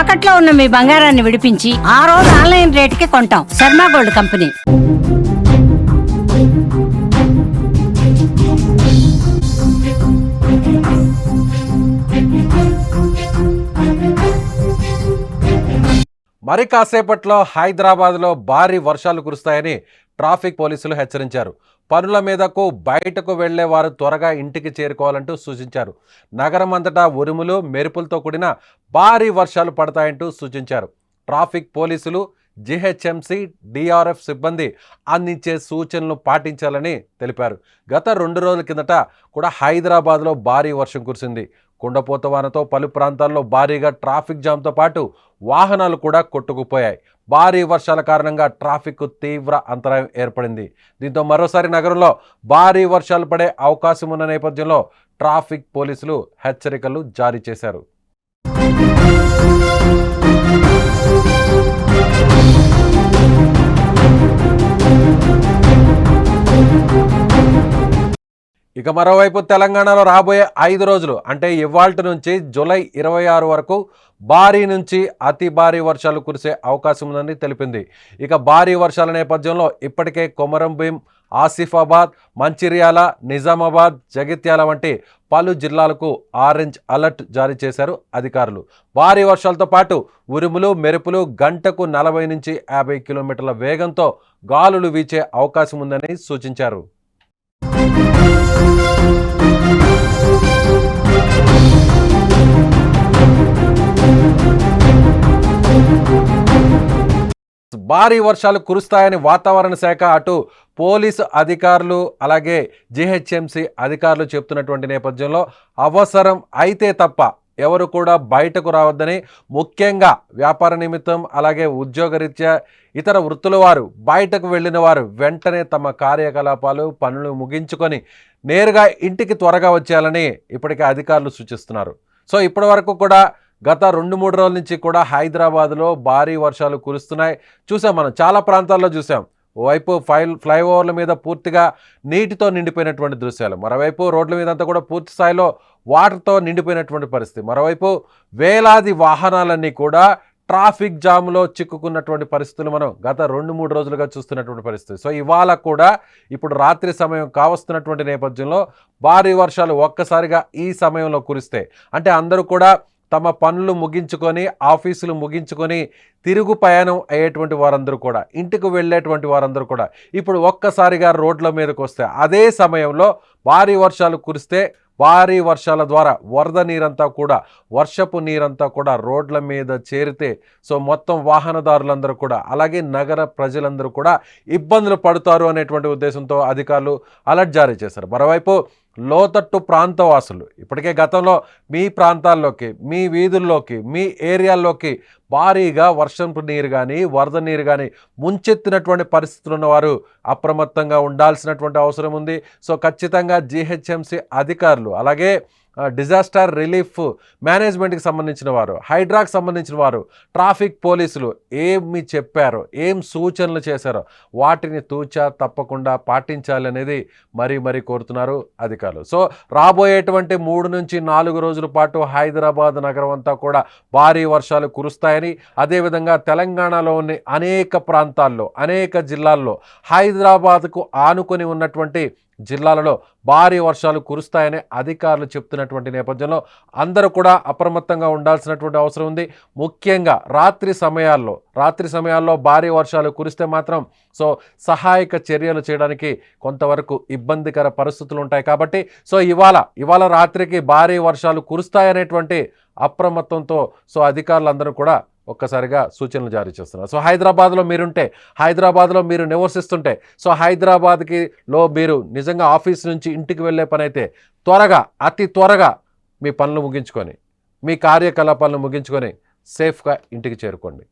తాకట్లో ఉన్న మీ బంగారాన్ని విడిపించి ఆ రోజు ఆన్లైన్ రేటుకి కొంటాం. Sharma gold company. మరి కాసేపట్లో హైదరాబాద్లో భారీ వర్షాలు కురుస్తాయని ట్రాఫిక్ పోలీసులు హెచ్చరించారు. పనుల మీదకు బయటకు వెళ్ళే వారు త్వరగా ఇంటికి చేరుకోవాలంటూ సూచించారు. నగరం అంతటా ఉరుములు మెరుపులతో కూడిన భారీ వర్షాలు పడతాయంటూ సూచించారు. ట్రాఫిక్ పోలీసులు జిహెచ్ఎంసీ డిఆర్ఎఫ్ సిబ్బంది అందించే సూచనలు పాటించాలని తెలిపారు. గత రెండు రోజుల కిందట కూడా హైదరాబాద్లో భారీ వర్షం కురిసింది. కుండపోతవానతో పలు ప్రాంతాల్లో భారీగా ట్రాఫిక్ జామ్తో పాటు వాహనాలు కూడా కొట్టుకుపోయాయి. భారీ వర్షాల కారణంగా ట్రాఫిక్ తీవ్ర అంతరాయం ఏర్పడింది. దీంతో మరోసారి నగరంలో భారీ వర్షాలు పడే అవకాశం ఉన్న నేపథ్యంలో ట్రాఫిక్ పోలీసులు హెచ్చరికలు జారీ చేశారు. ఇక మరోవైపు తెలంగాణలో రాబోయే ఐదు రోజులు అంటే ఇవాల్టి నుంచి జూలై ఇరవై ఆరు వరకు భారీ నుంచి అతి భారీ వర్షాలు కురిసే అవకాశం ఉందని తెలిపింది. ఇక భారీ వర్షాల నేపథ్యంలో ఇప్పటికే కొమరం భీం ఆసిఫాబాద్ మంచిర్యాల నిజామాబాద్ జగిత్యాల వంటి పలు జిల్లాలకు ఆరెంజ్ అలర్ట్ జారీ చేశారు అధికారులు. భారీ వర్షాలతో పాటు ఉరుములు మెరుపులు గంటకు నలభై నుంచి యాభై కిలోమీటర్ల వేగంతో గాలులు వీచే అవకాశం ఉందని సూచించారు. భారీ వర్షాలు కురుస్తాయని వాతావరణ శాఖ అటు పోలీసు అధికారులు అలాగే జిహెచ్ఎంసి అధికారులు చెప్తున్నటువంటి నేపథ్యంలో అవసరం అయితే తప్ప ఎవరు కూడా బయటకు రావద్దని ముఖ్యంగా వ్యాపార నిమిత్తం అలాగే ఉద్యోగరీత్యా ఇతర వృత్తుల వారు బయటకు వెళ్ళిన వారు వెంటనే తమ కార్యకలాపాలు పనులు ముగించుకొని నేరుగా ఇంటికి త్వరగా వచ్చేయాలని ఇప్పటికే అధికారులు సూచిస్తున్నారు. సో ఇప్పటి వరకు కూడా గత రెండు మూడు రోజుల నుంచి కూడా హైదరాబాద్లో భారీ వర్షాలు కురుస్తున్నాయి. చూసాం మనం చాలా ప్రాంతాల్లో చూసాం. ఓవైపు ఫ్లై ఫ్లైఓవర్ల మీద పూర్తిగా నీటితో నిండిపోయినటువంటి దృశ్యాలు. మరోవైపు రోడ్ల మీద అంతా కూడా పూర్తి స్థాయిలో వాటర్తో నిండిపోయినటువంటి పరిస్థితి. మరోవైపు వేలాది వాహనాలన్నీ కూడా ట్రాఫిక్ జామ్లో చిక్కుకున్నటువంటి పరిస్థితులు మనం గత రెండు మూడు రోజులుగా చూస్తున్నటువంటి పరిస్థితి. సో ఇవాళ కూడా ఇప్పుడు రాత్రి సమయం కావస్తున్నటువంటి నేపథ్యంలో భారీ వర్షాలు ఒక్కసారిగా ఈ సమయంలో కురిస్తే అంటే అందరూ కూడా తమ పనులు ముగించుకొని ఆఫీసులు ముగించుకొని తిరుగు ప్రయాణం అయ్యేటువంటి వారందరూ కూడా ఇంటికి వెళ్ళేటువంటి వారందరూ కూడా ఇప్పుడు ఒక్కసారిగా రోడ్ల మీదకి వస్తే అదే సమయంలో భారీ వర్షాలు కురిస్తే భారీ వర్షాల ద్వారా వరద నీరంతా కూడా వర్షపు నీరంతా కూడా రోడ్ల మీద చేరితే సో మొత్తం వాహనదారులందరూ కూడా అలాగే నగర ప్రజలందరూ కూడా ఇబ్బందులు పడతారు అనేటువంటి ఉద్దేశంతో అధికారులు అలర్ట్ జారీ చేశారు. మరోవైపు లోతట్టు ప్రాంతవాసులు. ఇప్పటికే గతంలో మీ ప్రాంతాల్లోకి మీ వీధుల్లోకి మీ ఏరియాల్లోకి భారీగా వర్షంపు నీరు కానీ వరద నీరు కానీ ముంచెత్తినటువంటి పరిస్థితులు ఉన్నవారు అప్రమత్తంగా ఉండాల్సినటువంటి అవసరం ఉంది. సో ఖచ్చితంగా జీహెచ్ఎంసీ అధికారులు అలాగే డిజాస్టర్ రిలీఫ్ మేనేజ్మెంట్కి సంబంధించిన వారు హైడ్రాకి సంబంధించిన వారు ట్రాఫిక్ పోలీసులు ఏమి చెప్పారో ఏం సూచనలు చేశారో వాటిని తూచా తప్పకుండా పాటించాలి అనేది మరీ మరీ కోరుతున్నారు అధికారులు. సో రాబోయేటువంటి మూడు నుంచి నాలుగు రోజుల పాటు హైదరాబాద్ నగరం అంతా కూడా భారీ వర్షాలు కురుస్తాయని అదేవిధంగా తెలంగాణలోని అనేక ప్రాంతాల్లో అనేక జిల్లాల్లో హైదరాబాద్కు ఆనుకొని ఉన్నటువంటి జిల్లాలలో భారీ వర్షాలు కురుస్తాయని అధికారులు చెప్తున్నటువంటి నేపథ్యంలో అందరూ కూడా అప్రమత్తంగా ఉండాల్సినటువంటి అవసరం ఉంది. ముఖ్యంగా రాత్రి సమయాల్లో రాత్రి సమయాల్లో భారీ వర్షాలు కురిస్తే మాత్రం సో సహాయక చర్యలు చేయడానికి కొంతవరకు ఇబ్బందికర పరిస్థితులు ఉంటాయి కాబట్టి సో ఇవాళ ఇవాళ రాత్రికి భారీ వర్షాలు కురుస్తాయనేటువంటి అప్రమత్తంతో సో అధికారులందరూ కూడా ఒక్కసారిగా సూచనలు జారీ చేస్తున్నారు. సో హైదరాబాద్లో మీరుంటే హైదరాబాద్లో మీరు నివసిస్తుంటే సో హైదరాబాద్కి లో మీరు నిజంగా ఆఫీస్ నుంచి ఇంటికి వెళ్ళే పని అయితే త్వరగా అతి త్వరగా మీ పనులు ముగించుకొని మీ కార్యకలాపాలను ముగించుకొని సేఫ్గా ఇంటికి చేరుకోండి.